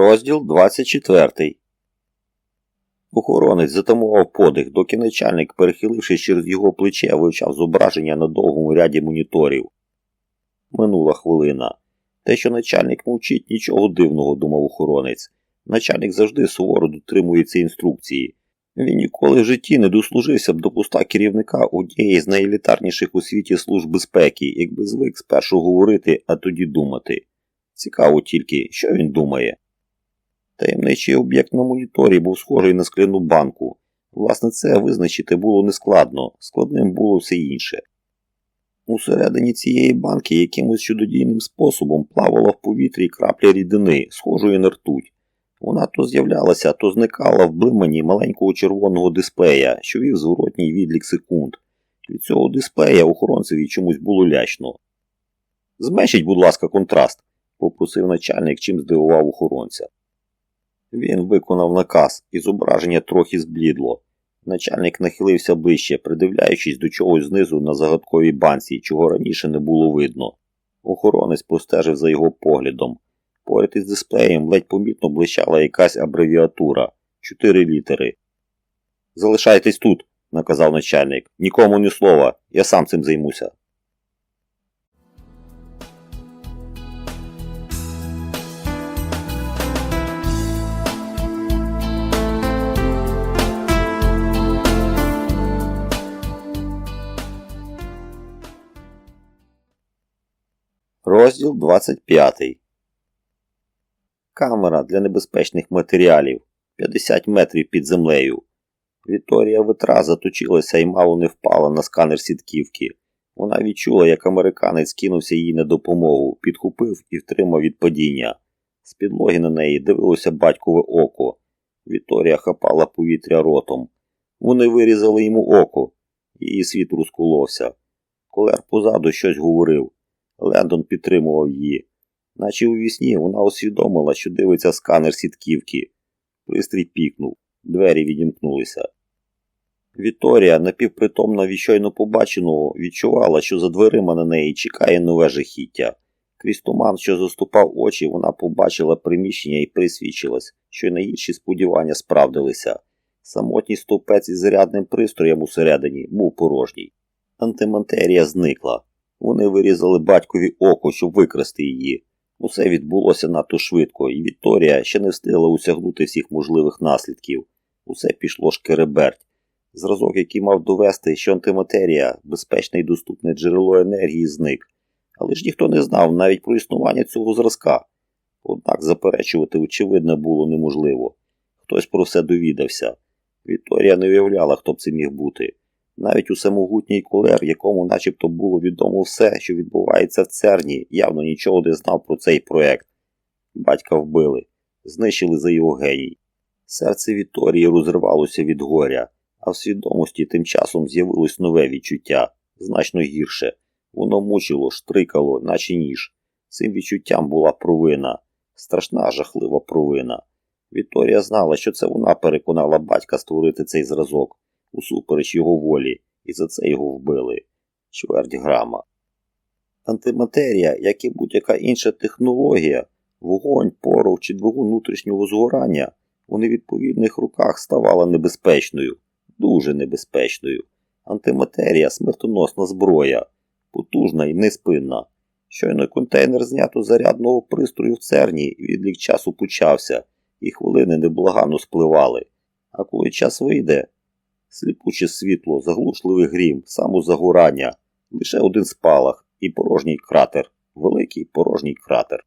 Розділ 24. Охоронець затамував подих, доки начальник, перехилившись через його плече, вивчав зображення на довгому ряді моніторів. Минула хвилина. Те, що начальник мовчить, нічого дивного, думав охоронець. Начальник завжди суворо дотримується інструкції. Він ніколи в житті не дослужився б до поста керівника однієї з найелітарніших у світі служб безпеки, якби звик спершу говорити, а тоді думати. Цікаво тільки, що він думає. Таємничий об'єкт на моніторі був схожий на скляну банку. Власне, це визначити було нескладно, складним було все інше. Усередині цієї банки якимось чудодійним способом плавала в повітрі крапля рідини, схожої на ртуть. Вона то з'являлася, то зникала в блимані маленького червоного дисплея, що вів зворотній відлік секунд. Від цього дисплея охоронцеві чомусь було лячно. Зменшіть, будь ласка, контраст, попросив начальник, чим здивував охоронця. Він виконав наказ, і зображення трохи зблідло. Начальник нахилився ближче, придивляючись до чогось знизу на загадковій банці, чого раніше не було видно. Охоронець простежив за його поглядом. Поряд із дисплеєм ледь помітно блищала якась абревіатура чотири літери. Залишайтесь тут, наказав начальник. Нікому ні слова, я сам цим займуся. Розділ 25. Камера для небезпечних матеріалів 50 метрів під землею. Вікторія витра заточилася і мало не впала на сканер сітківки. Вона відчула, як американець кинувся їй на допомогу, підхопив і втримав від падіння. З підлоги на неї дивилося батькове око. Вікторія хапала повітря ротом. Вони вирізали йому око. Її світ розколовся. Колер позаду щось говорив. Лендон підтримував її. Наче у вісні вона усвідомила, що дивиться сканер сітківки. Пристрій пікнув, двері відімкнулися. Вікторія, напівпритомна від щойно побаченого, відчувала, що за дверима на неї чекає нове жахіття. Крізь туман, що заступав очі, вона побачила приміщення і присвідчилась, що й найгірші сподівання справдилися. Самотній стовпець із зарядним пристроєм усередині був порожній. Антимантерія зникла. Вони вирізали батькові око, щоб викрасти її. Усе відбулося надто швидко, і Вікторія ще не встигла усягнути всіх можливих наслідків. Усе пішло шкереберть. Зразок, який мав довести, що антиматерія безпечне і доступне джерело енергії, зник. Але ж ніхто не знав навіть про існування цього зразка. Однак заперечувати, очевидно, було неможливо. Хтось про все довідався. Вікторія не уявляла, хто б це міг бути. Навіть у самогутній кулер, якому начебто було відомо все, що відбувається в церні, явно нічого не знав про цей проект. Батька вбили, знищили за його геній. Серце Вікторії розривалося від горя, а в свідомості тим часом з'явилось нове відчуття, значно гірше. Воно мучило, штрикало, наче ніж. Цим відчуттям була провина, страшна, жахлива провина. Вікторія знала, що це вона переконала батька створити цей зразок усупереч його волі, і за це його вбили. Чверть грама. Антиматерія, як і будь-яка інша технологія, вогонь, порох чи двигун внутрішнього згорання у невідповідних руках ставала небезпечною, дуже небезпечною. Антиматерія смертоносна зброя, потужна і неспинна. Щойно контейнер знято зарядного пристрою в церні, відлік часу почався, і хвилини неблаганно спливали. А коли час вийде, сліпуче світло, заглушливий грім, самозагорання, лише один спалах і порожній кратер, великий порожній кратер.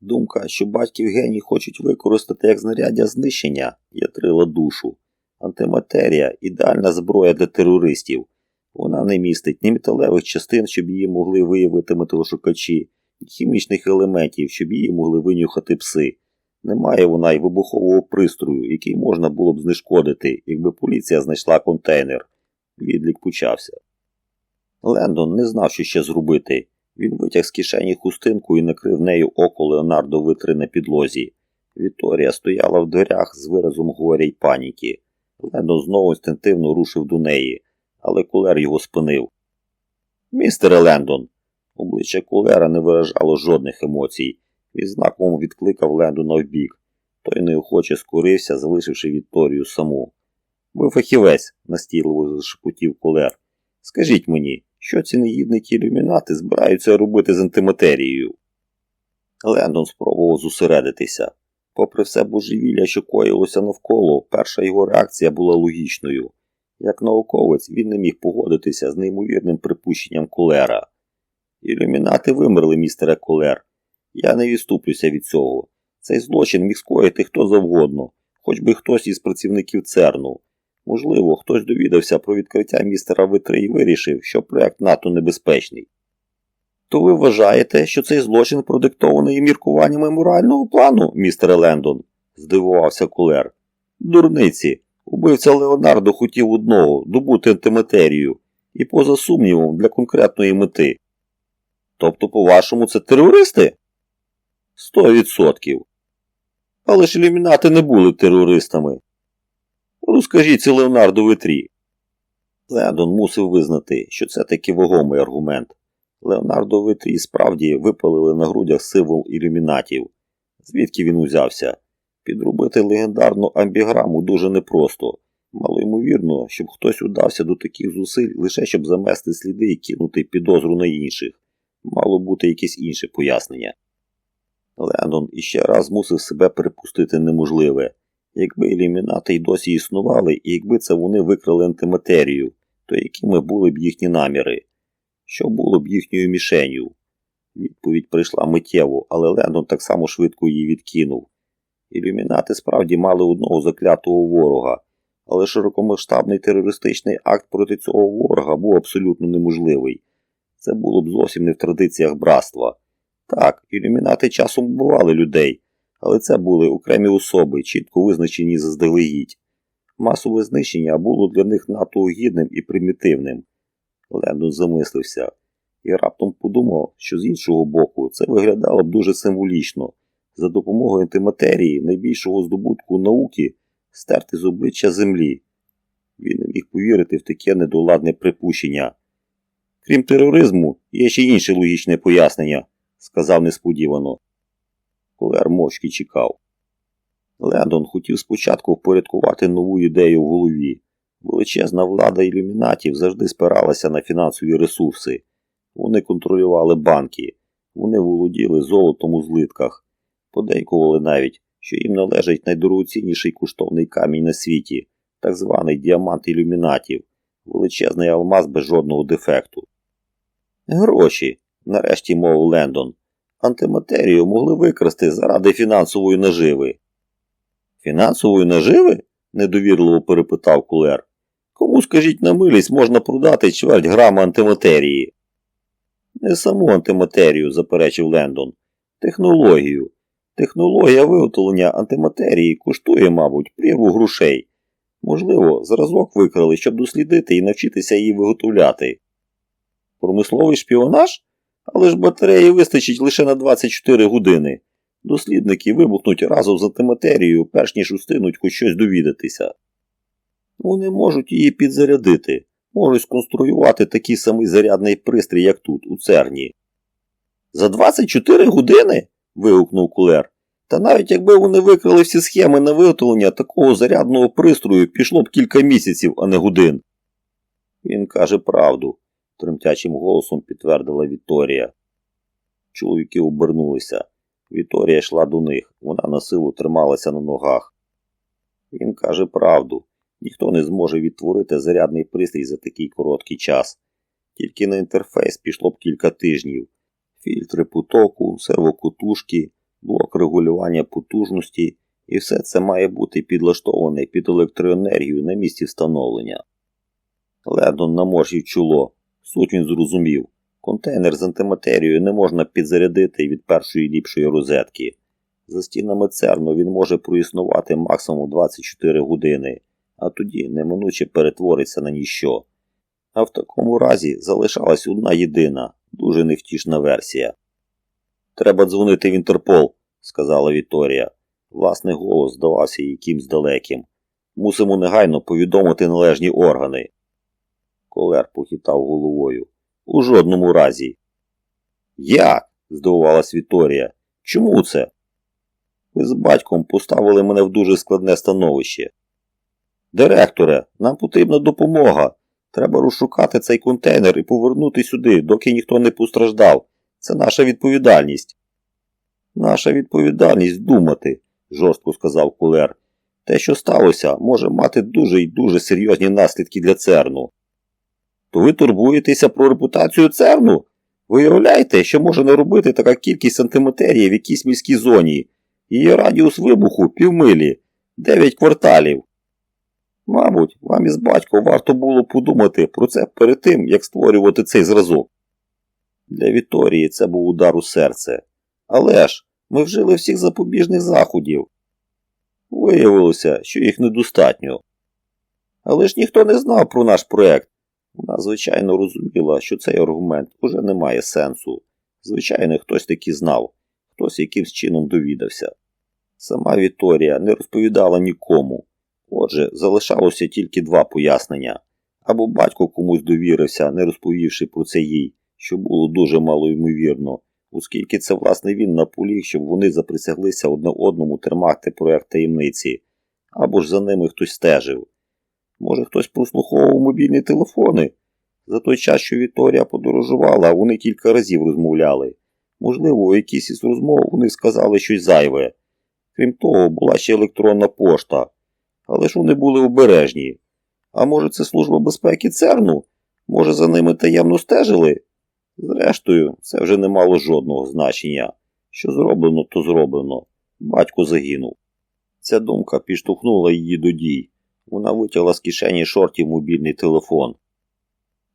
Думка, що батьків геній хочуть використати як знаряддя знищення, ятрила душу. Антиматерія ідеальна зброя для терористів. Вона не містить ні металевих частин, щоб її могли виявити металошукачі, ні хімічних елементів, щоб її могли винюхати пси. Немає вона й вибухового пристрою, який можна було б знешкодити, якби поліція знайшла контейнер. Відлік почався. Лендон не знав, що ще зробити. Він витяг з кишені хустинку і накрив нею око Леонардо витри на підлозі. Вікторія стояла в дверях з виразом горя й паніки. Лендон знову інстинктивно рушив до неї, але кулер його спинив. Містере Лендон. Обличчя кулера не виражало жодних емоцій. Він знаком відкликав Лендона вбік. Той неохоче скорився, залишивши Вікторію саму. Ви фахівець, настійливо зашепотів колер. Скажіть мені, що ці негідники ілюмінати збираються робити з антиматерією? Лендон спробував зосередитися. Попри все божевілля, що коїлося навколо, перша його реакція була логічною. Як науковець, він не міг погодитися з неймовірним припущенням колера. Ілюмінати вимерли, містере Колер. Я не відступлюся від цього. Цей злочин міг скоїти хто завгодно, хоч би хтось із працівників ЦЕРНу. Можливо, хтось довідався про відкриття містера В3 і вирішив, що проект НАТО небезпечний. То ви вважаєте, що цей злочин продиктований міркуваннями морального плану, містере Лендон? здивувався Кулер. Дурниці. Убивця Леонардо хотів одного добути антиматерію і, поза сумнівом, для конкретної мети. Тобто, по-вашому, це терористи? Сто відсотків. Але ж ілюмінати не були терористами. Розкажіть це Леонардо Витрі. Лендон мусив визнати, що це таки вагомий аргумент. Леонардо Витрі справді випалили на грудях символ ілюмінатів. Звідки він узявся? Підробити легендарну амбіграму дуже непросто. Мало ймовірно, щоб хтось удався до таких зусиль лише щоб замести сліди і кинути підозру на інших. Мало бути якесь інше пояснення. Лендон іще раз мусив себе перепустити неможливе. Якби ілюмінати й досі існували, і якби це вони викрали антиматерію, то якими були б їхні наміри? Що було б їхньою мішенью? Відповідь прийшла миттєво, але Лендон так само швидко її відкинув. Ілюмінати справді мали одного заклятого ворога, але широкомасштабний терористичний акт проти цього ворога був абсолютно неможливий. Це було б зовсім не в традиціях братства. Так, ілюмінати часом вбивали людей, але це були окремі особи, чітко визначені заздалегідь. Масове знищення було для них надто огідним і примітивним. Лендон замислився і раптом подумав, що з іншого боку це виглядало б дуже символічно за допомогою антиматерії, найбільшого здобутку науки, стерти з обличчя землі. Він не міг повірити в таке недоладне припущення. Крім тероризму, є ще інше логічне пояснення, сказав несподівано. Колер мовчки чекав. Лендон хотів спочатку впорядкувати нову ідею в голові. Величезна влада ілюмінатів завжди спиралася на фінансові ресурси. Вони контролювали банки, вони володіли золотом у злитках, подейкували навіть, що їм належить найдорогоцінніший коштовний камінь на світі, так званий діамант ілюмінатів, величезний алмаз без жодного дефекту. Гроші, нарешті мовив Лендон, антиматерію могли викрасти заради фінансової наживи. Фінансової наживи? недовірливо перепитав кулер. Кому, скажіть на милість, можна продати чверть грама антиматерії? Не саму антиматерію, заперечив Лендон. Технологію. Технологія виготовлення антиматерії коштує, мабуть, прірву грошей. Можливо, зразок викрали, щоб дослідити і навчитися її виготовляти. Промисловий шпіонаж? Але ж батареї вистачить лише на 24 години. Дослідники вибухнуть разом з антиматерією, перш ніж устигнуть хоч щось довідатися. Вони можуть її підзарядити, можуть сконструювати такий самий зарядний пристрій, як тут, у церні. За 24 години? вигукнув кулер. Та навіть якби вони викрили всі схеми на виготовлення такого зарядного пристрою, пішло б кілька місяців, а не годин. Він каже правду, тремтячим голосом підтвердила Вікторія. Чоловіки обернулися. Вікторія йшла до них, вона на силу трималася на ногах. Він каже правду. Ніхто не зможе відтворити зарядний пристрій за такий короткий час. Тільки на інтерфейс пішло б кілька тижнів. Фільтри потоку, сервокотушки, блок регулювання потужності, і все це має бути підлаштоване під електроенергію на місці встановлення. Ледон наморщив чоло. Суть він зрозумів. Контейнер з антиматерією не можна підзарядити від першої ліпшої розетки. За стінами церну він може проіснувати максимум 24 години, а тоді неминуче перетвориться на ніщо. А в такому разі залишалась одна єдина, дуже невтішна версія. Треба дзвонити в Інтерпол, сказала Вікторія. Власний голос здавався якимсь далеким. Мусимо негайно повідомити належні органи. Колер похитав головою. У жодному разі. Як? здивувалась Вікторія. Чому це? Ви з батьком поставили мене в дуже складне становище. Директоре, нам потрібна допомога. Треба розшукати цей контейнер і повернути сюди, доки ніхто не постраждав. Це наша відповідальність. Наша відповідальність думати, жорстко сказав кулер. Те, що сталося, може мати дуже і дуже серйозні наслідки для церну. То ви турбуєтеся про репутацію церну? Ви уявляєте, що може наробити така кількість антиматерії в якійсь міській зоні? Її радіус вибуху півмилі, дев'ять кварталів. Мабуть, вам із батьком варто було подумати про це перед тим, як створювати цей зразок. Для Віторії це був удар у серце. Але ж ми вжили всіх запобіжних заходів. Виявилося, що їх недостатньо. Але ж ніхто не знав про наш проект. Вона, звичайно, розуміла, що цей аргумент уже не має сенсу. Звичайно, хтось таки знав, хтось якимсь чином довідався. Сама Віторія не розповідала нікому. Отже, залишалося тільки два пояснення. Або батько комусь довірився, не розповівши про це їй, що було дуже малоймовірно, оскільки це власне він наполіг, щоб вони заприсяглися одне одному тримати проект таємниці, або ж за ними хтось стежив. Може, хтось прослуховував мобільні телефони? За той час, що Вікторія подорожувала, вони кілька разів розмовляли. Можливо, у якійсь із розмов вони сказали щось зайве. Крім того, була ще електронна пошта. Але ж вони були обережні. А може, це служба безпеки ЦЕРНу? Може, за ними таємно стежили? Зрештою, це вже не мало жодного значення. Що зроблено, то зроблено. Батько загинув. Ця думка підштовхнула її до дій. Вона витягла з кишені шортів мобільний телефон.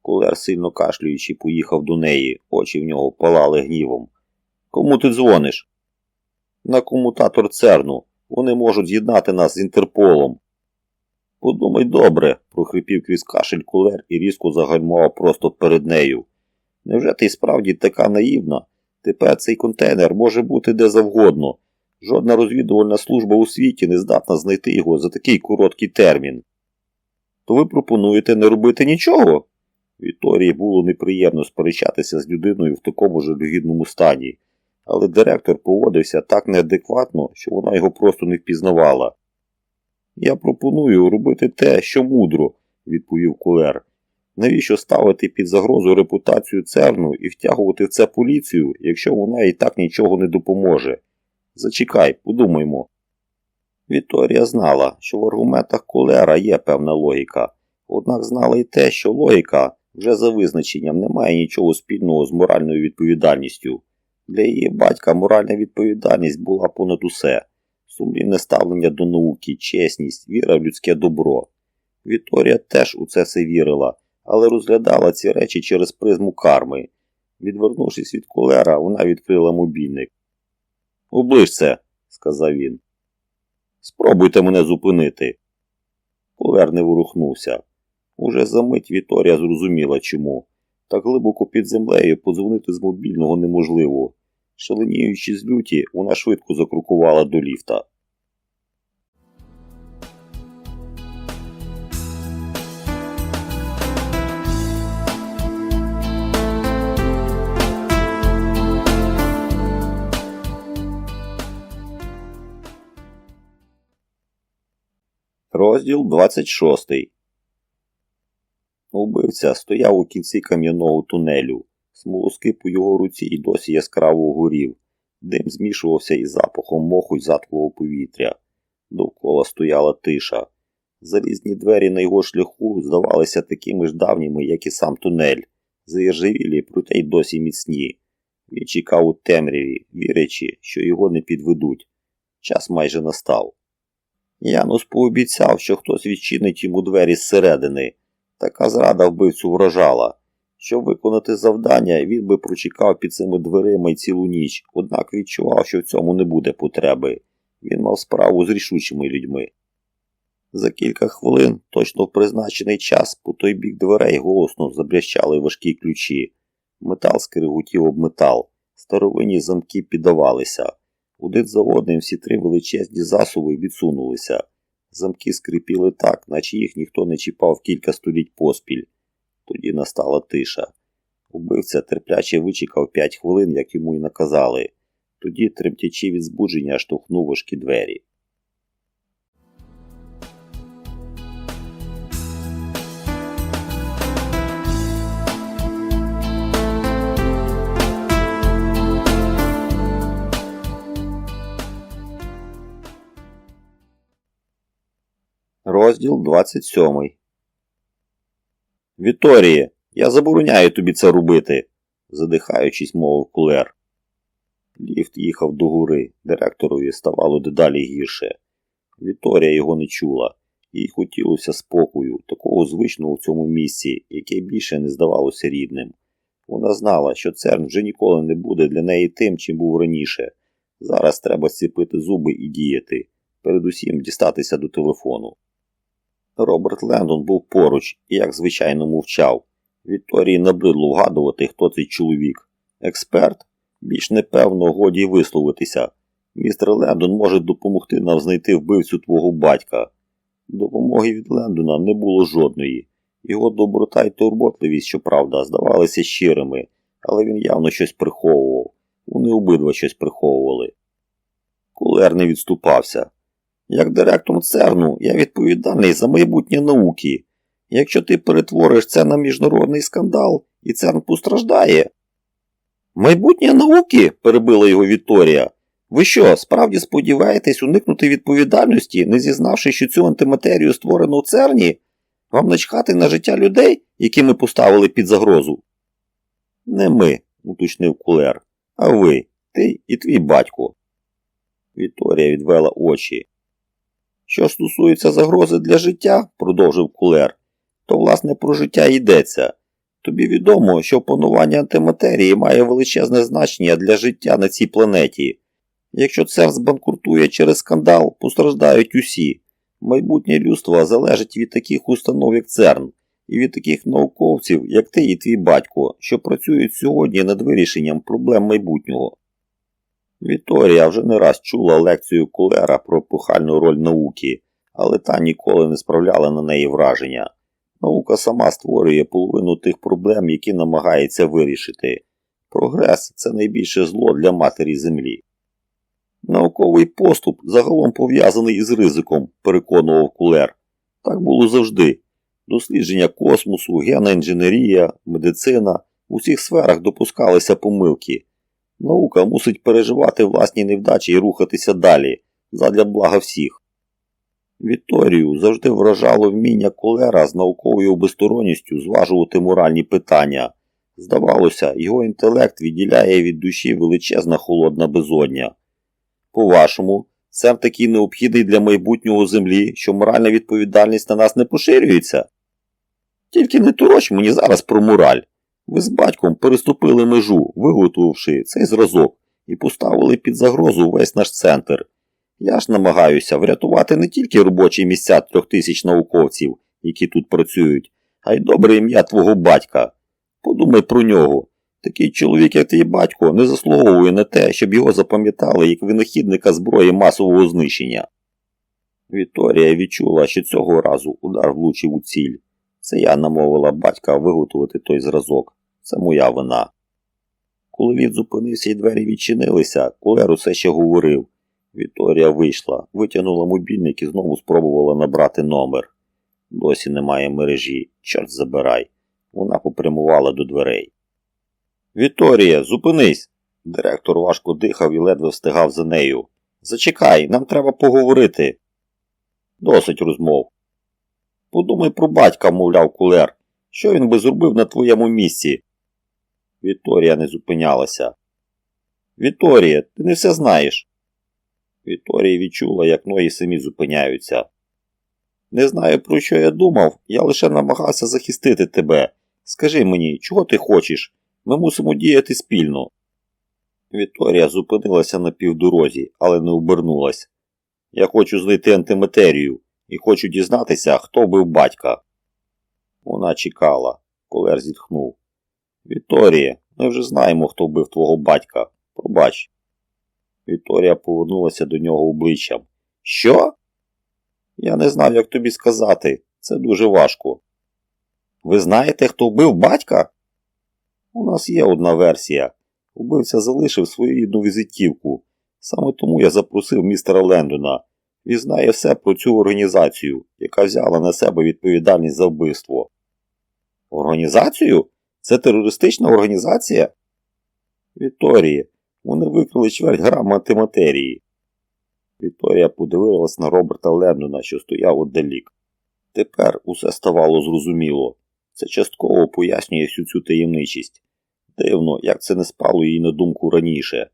Кулер, сильно кашлюючи, поїхав до неї, очі в нього палали гнівом. Кому ти дзвониш? На комутатор Церну. Вони можуть з'єднати нас з Інтерполом. Подумай добре, прохрипів крізь кашель кулер і різко загальмував просто перед нею. Невже ти справді така наївна? Тепер цей контейнер може бути де завгодно. Жодна розвідувальна служба у світі не здатна знайти його за такий короткий термін. То ви пропонуєте не робити нічого? Вікторії було неприємно сперечатися з людиною в такому жалюгідному стані, але директор поводився так неадекватно, що вона його просто не впізнавала. Я пропоную робити те, що мудро, відповів кулер. Навіщо ставити під загрозу репутацію церну і втягувати в це поліцію, якщо вона і так нічого не допоможе? Зачекай, подумаймо. Вікторія знала, що в аргументах кулера є певна логіка, однак знала й те, що логіка вже за визначенням не має нічого спільного з моральною відповідальністю. Для її батька моральна відповідальність була понад усе сумлінне ставлення до науки, чесність, віра в людське добро. Вікторія теж у це все вірила, але розглядала ці речі через призму карми. Відвернувшись від колера, вона відкрила мобільник. Оближ сказав він. Спробуйте мене зупинити. Ковер не ворухнувся. Уже за мить Віторія зрозуміла чому. Так глибоко під землею подзвонити з мобільного неможливо. Шаленіючи з люті, вона швидко закрукувала до ліфта. Розділ 26 Убивця стояв у кінці кам'яного тунелю. Смолоскип у його руці і досі яскраво горів. Дим змішувався із запахом моху й затклого повітря. Довкола стояла тиша. Залізні двері на його шляху здавалися такими ж давніми, як і сам тунель, заіржавілі, проте й досі міцні. Він чекав у темряві, вірячи, що його не підведуть. Час майже настав. Янус пообіцяв, що хтось відчинить йому двері зсередини. Така зрада вбивцю вражала. Щоб виконати завдання, він би прочекав під цими дверима й цілу ніч, однак відчував, що в цьому не буде потреби. Він мав справу з рішучими людьми. За кілька хвилин, точно в призначений час, по той бік дверей голосно забрящали важкі ключі. Метал скригутів об метал, старовинні замки піддавалися. Один за одним всі три величезні засоби відсунулися. Замки скрипіли так, наче їх ніхто не чіпав кілька століть поспіль. Тоді настала тиша. Убивця терпляче вичекав п'ять хвилин, як йому й наказали. Тоді, тремтячи від збудження, штовхнув важкі двері. Розділ 27 Віторіє, я забороняю тобі це робити, задихаючись, мовив кулер. Ліфт їхав до гори, директорові ставало дедалі гірше. Віторія його не чула, їй хотілося спокою, такого звичного в цьому місці, яке більше не здавалося рідним. Вона знала, що церн вже ніколи не буде для неї тим, чим був раніше. Зараз треба зціпити зуби і діяти, передусім дістатися до телефону. Роберт Лендон був поруч і, як звичайно, мовчав. Вікторії набридло вгадувати, хто цей чоловік. Експерт? Більш непевно годі висловитися. Містер Лендон може допомогти нам знайти вбивцю твого батька. Допомоги від Лендона не було жодної. Його доброта й турботливість, щоправда, здавалися щирими, але він явно щось приховував. Вони обидва щось приховували. Кулер не відступався. Як директор ЦЕРНу, я відповідальний за майбутнє науки. Якщо ти перетвориш це на міжнародний скандал, і ЦЕРН постраждає. Майбутнє науки, перебила його Вікторія. Ви що, справді сподіваєтесь уникнути відповідальності, не зізнавши, що цю антиматерію створено в ЦЕРНі? Вам начхати на життя людей, які ми поставили під загрозу? Не ми, уточнив кулер, а ви, ти і твій батько. Вікторія відвела очі. Що стосується загрози для життя, продовжив кулер, то власне про життя йдеться. Тобі відомо, що панування антиматерії має величезне значення для життя на цій планеті. Якщо цер збанкрутує через скандал, постраждають усі. Майбутнє людство залежить від таких установ, як ЦЕРН, і від таких науковців, як ти і твій батько, що працюють сьогодні над вирішенням проблем майбутнього. Вікторія вже не раз чула лекцію Кулера про епохальну роль науки, але та ніколи не справляла на неї враження. Наука сама створює половину тих проблем, які намагається вирішити. Прогрес це найбільше зло для матері Землі. Науковий поступ загалом пов'язаний із ризиком, переконував Кулер. Так було завжди. Дослідження космосу, генна інженерія, медицина у всіх сферах допускалися помилки. Наука мусить переживати власні невдачі і рухатися далі, задля блага всіх. Вікторію завжди вражало вміння колера з науковою безсторонністю зважувати моральні питання. Здавалося, його інтелект відділяє від душі величезна холодна безодня. По-вашому, сам такий необхідний для майбутнього землі, що моральна відповідальність на нас не поширюється? Тільки не туроч мені зараз про мораль. Ви з батьком переступили межу, виготовивши цей зразок, і поставили під загрозу весь наш центр. Я ж намагаюся врятувати не тільки робочі місця трьох тисяч науковців, які тут працюють, а й добре ім'я твого батька. Подумай про нього. Такий чоловік, як твій батько, не заслуговує на те, щоб його запам'ятали як винахідника зброї масового знищення. Вікторія відчула, що цього разу удар влучив у ціль. Це я намовила батька виготовити той зразок. Це моя вина. Коли він зупинився і двері відчинилися, кулер усе ще говорив. Вікторія вийшла, витягнула мобільник і знову спробувала набрати номер. Досі немає мережі, чорт забирай. Вона попрямувала до дверей. Вікторія, зупинись! Директор важко дихав і ледве встигав за нею. Зачекай, нам треба поговорити. Досить розмов. Подумай про батька, мовляв кулер. Що він би зробив на твоєму місці? Вікторія не зупинялася. Вікторія, ти не все знаєш. Вікторія відчула, як ноги самі зупиняються. Не знаю, про що я думав, я лише намагався захистити тебе. Скажи мені, чого ти хочеш? Ми мусимо діяти спільно. Вікторія зупинилася на півдорозі, але не обернулась. Я хочу знайти антиматерію і хочу дізнатися, хто бив батька. Вона чекала, колер зітхнув. Вікторія, ми вже знаємо, хто вбив твого батька. Пробач. Вікторія повернулася до нього обличчям. Що? Я не знав, як тобі сказати. Це дуже важко. Ви знаєте, хто вбив батька? У нас є одна версія. Убивця залишив свою рідну візитівку. Саме тому я запросив містера Лендона. Він знає все про цю організацію, яка взяла на себе відповідальність за вбивство. Організацію? Це терористична організація? Вікторії, вони викрили чверть грама антиматерії. Вікторія подивилась на Роберта Лендона, що стояв одалік. Тепер усе ставало зрозуміло. Це частково пояснює всю цю таємничість. Дивно, як це не спало їй на думку раніше.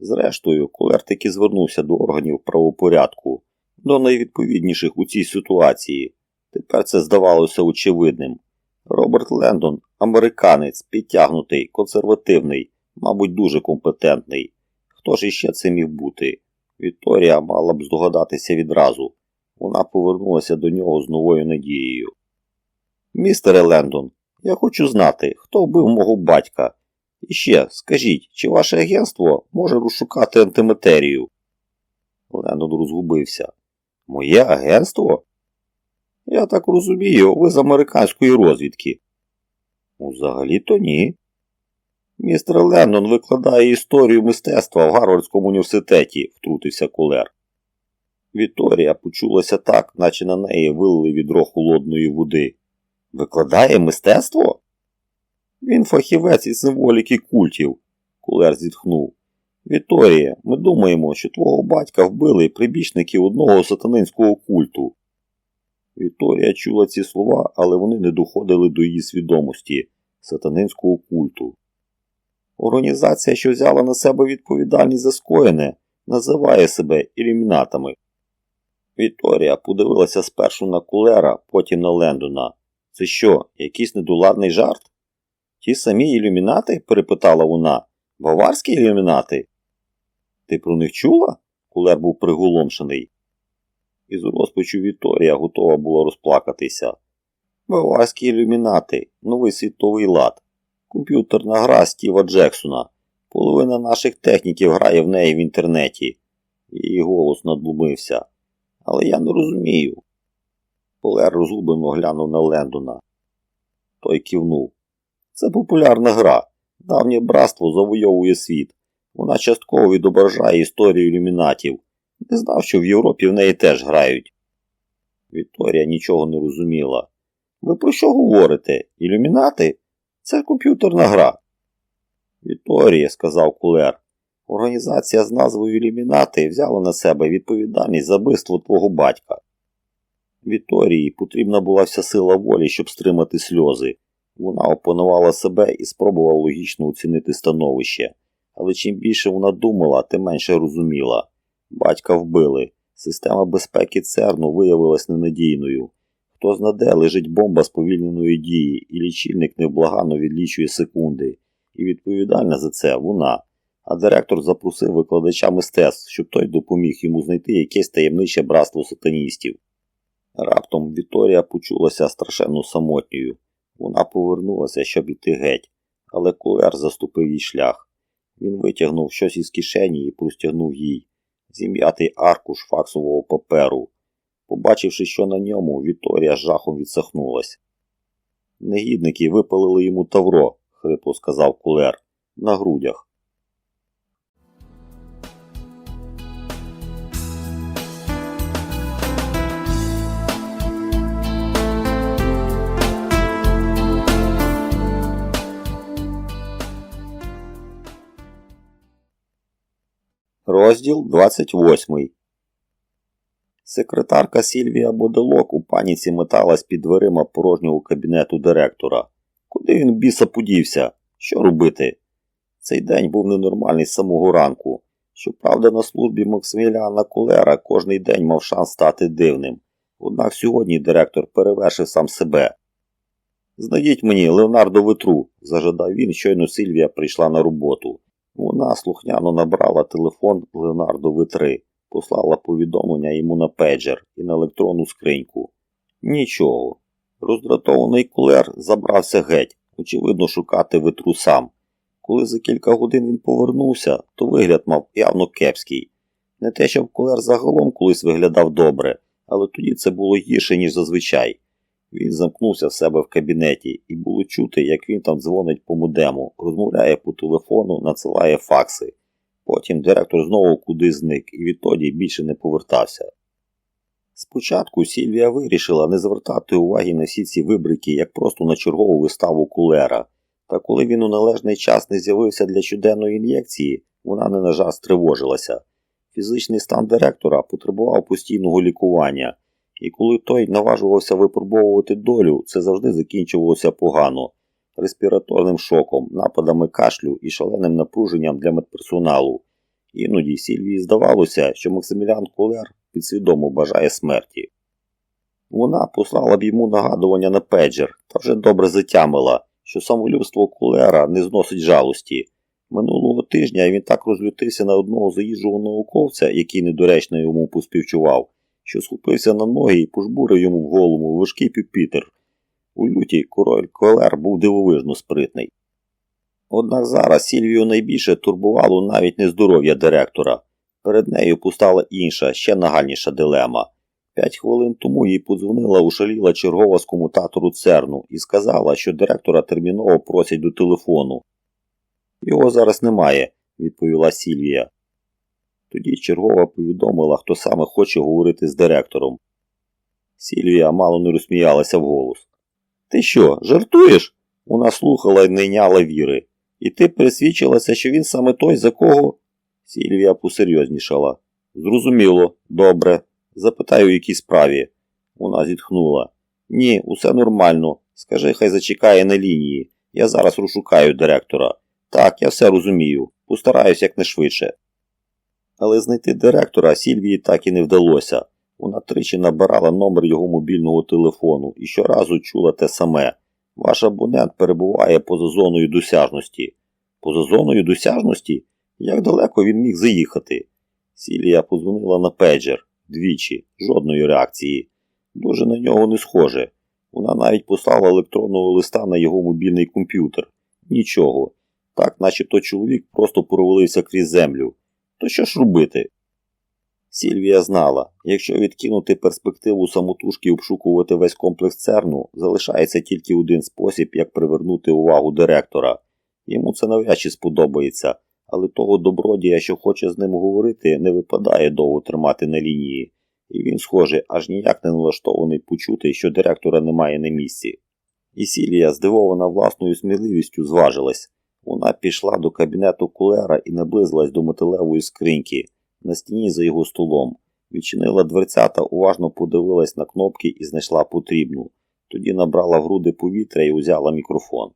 Зрештою, Колер таки звернувся до органів правопорядку, до найвідповідніших у цій ситуації. Тепер це здавалося очевидним. Роберт Лендон американець, підтягнутий, консервативний, мабуть, дуже компетентний. Хто ж іще це міг бути? Вікторія мала б здогадатися відразу. Вона повернулася до нього з новою надією. Містере Лендон, я хочу знати, хто вбив мого батька. І ще скажіть, чи ваше агентство може розшукати антиматерію? Лендон розгубився. Моє агентство? Я так розумію, ви з американської розвідки. Взагалі-то ні. Містер Леннон викладає історію мистецтва в Гарвардському університеті, втрутився Кулер. Вікторія почулася так, наче на неї вилили відро холодної води. Викладає мистецтво? Він фахівець із символіки культів, Кулер зітхнув. Вікторія, ми думаємо, що твого батька вбили прибічники одного сатанинського культу. Вікторія чула ці слова, але вони не доходили до її свідомості сатанинського культу. Організація, що взяла на себе відповідальність за скоєне, називає себе ілюмінатами. Вікторія подивилася спершу на кулера, потім на Лендона. Це що, якийсь недоладний жарт? Ті самі ілюмінати? перепитала вона. Баварські ілюмінати? Ти про них чула? Кулер був приголомшений. Із розпачу Вікторія готова була розплакатися. Баварські ілюмінати, новий світовий лад, комп'ютерна гра Стіва Джексона. Половина наших техніків грає в неї в інтернеті. Її голос надлумився. Але я не розумію. Полер розгублено глянув на Лендона. Той кивнув. Це популярна гра. Давнє братство завойовує світ. Вона частково відображає історію ілюмінатів. Не знав, що в Європі в неї теж грають. Вікторія нічого не розуміла. Ви про що говорите? Ілюмінати? Це комп'ютерна гра. Вікторія, сказав Кулер, організація з назвою Ілюмінати взяла на себе відповідальність за вбивство твого батька. Вікторії потрібна була вся сила волі, щоб стримати сльози. Вона опанувала себе і спробувала логічно оцінити становище, але чим більше вона думала, тим менше розуміла. Батька вбили. Система безпеки ЦЕРНу виявилась ненадійною. Хто знаде, лежить бомба сповільненої дії, і лічильник невблаганно відлічує секунди. І відповідальна за це вона. А директор запросив викладача мистецтв, щоб той допоміг йому знайти якесь таємниче братство сатаністів. Раптом Вікторія почулася страшенно самотньою. Вона повернулася, щоб іти геть, але кулер заступив їй шлях. Він витягнув щось із кишені і простягнув їй зім'ятий аркуш факсового паперу. Побачивши, що на ньому, Вікторія з жахом відсахнулась. Негідники випалили йому тавро, хрипло сказав кулер, на грудях. Розділ 28 Секретарка Сільвія Боделок у паніці металась під дверима порожнього кабінету директора. Куди він біса подівся? Що робити? Цей день був ненормальний з самого ранку. Щоправда, на службі Максиміляна Колера кожний день мав шанс стати дивним. Однак сьогодні директор перевершив сам себе. Знайдіть мені Леонардо Витру, зажадав він, щойно Сильвія прийшла на роботу. Вона слухняно набрала телефон Леонардо В3, послала повідомлення йому на пейджер і на електронну скриньку. Нічого. Роздратований кулер забрався геть, очевидно, шукати витру сам. Коли за кілька годин він повернувся, то вигляд мав явно кепський. Не те, щоб кулер загалом колись виглядав добре, але тоді це було гірше, ніж зазвичай. Він замкнувся в себе в кабінеті, і було чути, як він там дзвонить по модему, розмовляє по телефону, надсилає факси. Потім директор знову кудись зник і відтоді більше не повертався. Спочатку Сільвія вирішила не звертати уваги на всі ці вибрики, як просто на чергову виставу кулера. Та коли він у належний час не з'явився для щоденної ін'єкції, вона не на жарт стривожилася. Фізичний стан директора потребував постійного лікування, і коли той наважувався випробовувати долю, це завжди закінчувалося погано респіраторним шоком, нападами кашлю і шаленим напруженням для медперсоналу. Іноді Сільвії здавалося, що Максимілян Кулер підсвідомо бажає смерті. Вона послала б йому нагадування на педжер та вже добре затямила, що самолюбство Кулера не зносить жалості. Минулого тижня він так розлютився на одного заїжджого науковця, який недоречно йому поспівчував, що схопився на ноги і пожбурив йому в голову важкий пюпітер. У люті король Колер був дивовижно спритний. Однак зараз Сільвію найбільше турбувало навіть не здоров'я директора. Перед нею постала інша, ще нагальніша дилема. П'ять хвилин тому їй подзвонила ушаліла чергова з комутатору Церну і сказала, що директора терміново просять до телефону. Його зараз немає, відповіла Сільвія. Тоді чергова повідомила, хто саме хоче говорити з директором. Сільвія мало не розсміялася вголос. Ти що, жартуєш? Вона слухала і не йняла віри. І ти пересвідчилася, що він саме той, за кого. Сільвія посерйознішала. Зрозуміло, добре. Запитаю, у якій справі. Вона зітхнула. Ні, усе нормально. Скажи, хай зачекає на лінії. Я зараз розшукаю директора. Так, я все розумію. Постараюсь якнайшвидше. Але знайти директора Сільвії так і не вдалося. Вона тричі набирала номер його мобільного телефону і щоразу чула те саме. Ваш абонент перебуває поза зоною досяжності. Поза зоною досяжності? Як далеко він міг заїхати? Сілія подзвонила на педжер двічі, жодної реакції. Дуже на нього не схоже. Вона навіть послала електронного листа на його мобільний комп'ютер. Нічого. Так, начебто чоловік просто провалився крізь землю. То що ж робити? Сільвія знала, якщо відкинути перспективу самотужки обшукувати весь комплекс церну, залишається тільки один спосіб, як привернути увагу директора. Йому це навряд чи сподобається, але того добродія, що хоче з ним говорити, не випадає довго тримати на лінії, і він, схоже, аж ніяк не налаштований почути, що директора немає на місці. І Сілія, здивована власною сміливістю, зважилась. Вона пішла до кабінету кулера і наблизилась до металевої скриньки на стіні за його столом. Відчинила дверцята, уважно подивилась на кнопки і знайшла потрібну. Тоді набрала в груди повітря і узяла мікрофон.